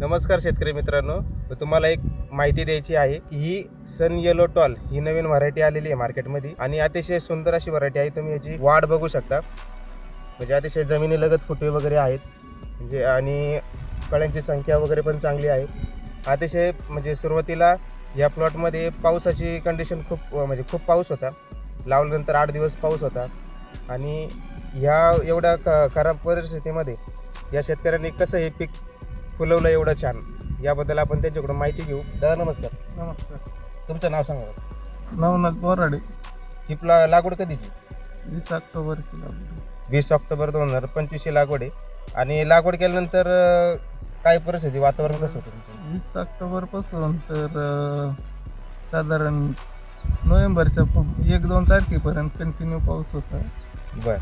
नमस्कार शेतकरी मित्रांनो तुम्हाला एक माहिती द्यायची आहे की ही सन येलो टॉल ही नवीन व्हरायटी आलेली आहे मार्केटमध्ये आणि अतिशय सुंदर अशी व्हरायटी आहे. तुम्ही याची वाढ बघू शकता. म्हणजे अतिशय जमिनीलगत फुटवे वगैरे आहेत. म्हणजे आणि कळ्यांची संख्या वगैरे पण चांगली आहे. अतिशय म्हणजे सुरुवातीला या प्लॉटमध्ये पावसाची कंडिशन खूप म्हणजे खूप पाऊस होता. लावल्यानंतर आठ दिवस पाऊस होता. आणि ह्या एवढ्या ख खराब परिस्थितीमध्ये या शेतकऱ्यांनी कसं हे पीक फुलवलं एवढं छान. याबद्दल आपण त्यांच्याकडून माहिती घेऊ. दादा नमस्कार. नमस्कार. तुमचं नाव सांगा बरं. नवनाथ बोराडे. ही प्ला लागवड कधीची? वीस ऑक्टोबर किलो वीस ऑक्टोबर दोन हजार पंचवीसची लागवड आहे. आणि लागवड केल्यानंतर अं, काय परिस्थिती? वातावरण कसं होतं तुमचं? वीस ऑक्टोबरपासून तर अं, साधारण नोव्हेंबरच्या प- एक दोन तारखेपर्यंत कंटिन्यू पाऊस होता. बरं.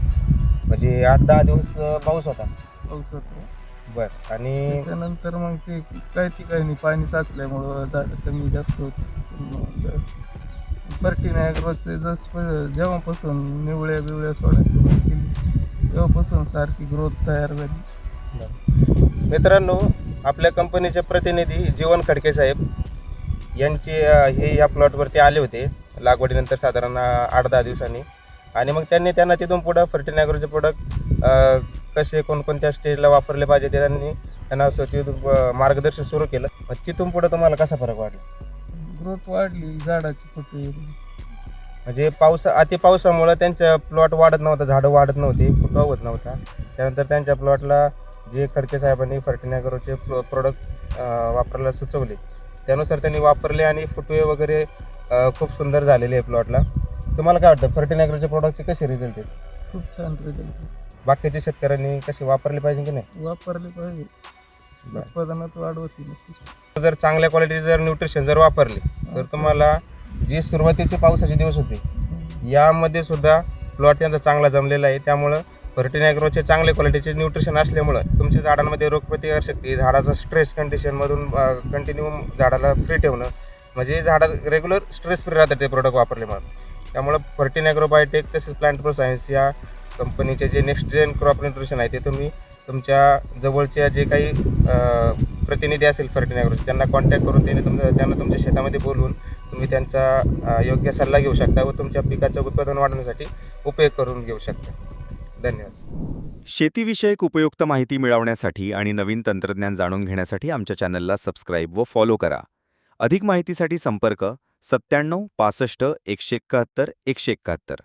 म्हणजे आठ दहा दिवस अं, पाऊस होता. पाऊस होता. बरं आणि त्याच्यानंतर मग ते काही ठिकाणी पाणी साचल्यामुळं झाडं कमी जास्त होती. फर्टिलायझरचे जस जेव्हापासून निवळ्या बिवळ्या सोडायची सुरुवात केली तेव्हापासून सारखी ग्रोथ तयार झाली. मित्रांनो आपल्या कंपनीचे प्रतिनिधी जीवन खडके साहेब यांचे अ, हे या प्लॉटवरती आले होते. लागवडीनंतर साधारण आठ दहा दिवसांनी. आणि मग त्यांनी त्यांना तिथून पुढं फर्टिलायझरचे प्रोडक्ट कसे कोणकोणत्या स्टेजला वापरले पाहिजे ते त्यांनी त्यांना स- तिथून अ, मार्गदर्शन सुरू केलं. मग तिथून पुढं तुम्हाला कसा फरक वाटला? ग्रोथ वाढली झाडाची फुटे म्हणजे पावसा अति पावसामुळं त्यांच्या प्लॉट वाढत नव्हता झाडं वाढत नव्हती फुटवा होत नव्हता. त्यानंतर त्यांच्या प्लॉटला जे खडके साहेबांनी फर्टिलायझरचे प्रोडक्ट वापरायला सुचवले त्यानुसार त्यांनी वापरले आणि फुटवे वगैरे अ, खूप सुंदर झालेले आहे प्लॉटला तुम्हाला काय वाटतं फर्टिलायझरचे प्रोडक्टचे कसे रिझल्ट आहेत? खूप छान रिझल्ट बाकीच्या शेतकऱ्यांनी कसे वापरले पाहिजे की नाही वापरले पाहिजे बरं. उत्पादनात वाढ होती नक्कीच. जर चांगल्या क्वालिटीचे जर न्यूट्रिशन जर वापरले तर तुम्हाला जी सुरुवातीचे पावसाचे दिवस होते यामध्ये सुद्धा प्लॉट यांचा चांगला जमलेला आहे त्यामुळं फर्टिनायग्रोचे चांगले क्वालिटीचे न्यूट्रिशन असल्यामुळं तुमच्या झाडांमध्ये रोगप्रतिकार शक्ती झाडाचा स्ट्रेस कंडिशनमधून कंटिन्यू झाडाला फ्री ठेवणं म्हणजे झाडा रेग्युलर स्ट्रेस फ्री राहतं ते प्रोडक्ट वापरल्यामुळे त्यामुळं फर्टिनायग्रो बायोटेक तसेच प्लांट प्रो सायन्स या कंपनीचे जे नेक्स्ट जेन क्रॉप न्यूट्रिशन आहे ते तुम्ही तुमच्या जवळच्या जे काही प्रतिनिधी असेल फर्टिनायग्रोचे त्यांना कॉन्टॅक्ट करून त्यांनी तुमचं त्यांना तुमच्या शेतामध्ये बोलवून तुम्ही त्यांचा योग्य सल्ला घेऊ शकता व तुमच्या पिकाचं उत्पादन वाढवण्यासाठी उपयोग करून घेऊ शकता. धन्यवाद. शेतीविषयक उपयुक्त माहिती मिळवण्यासाठी आणि नवीन तंत्रज्ञान जाणून घेण्यासाठी आमच्या चॅनलला सबस्क्राईब व फॉलो करा. अधिक माहितीसाठी संपर्क सत्त्याण्णव पासष्ट एकशे एकाहत्तर एकशे एकाहत्तर.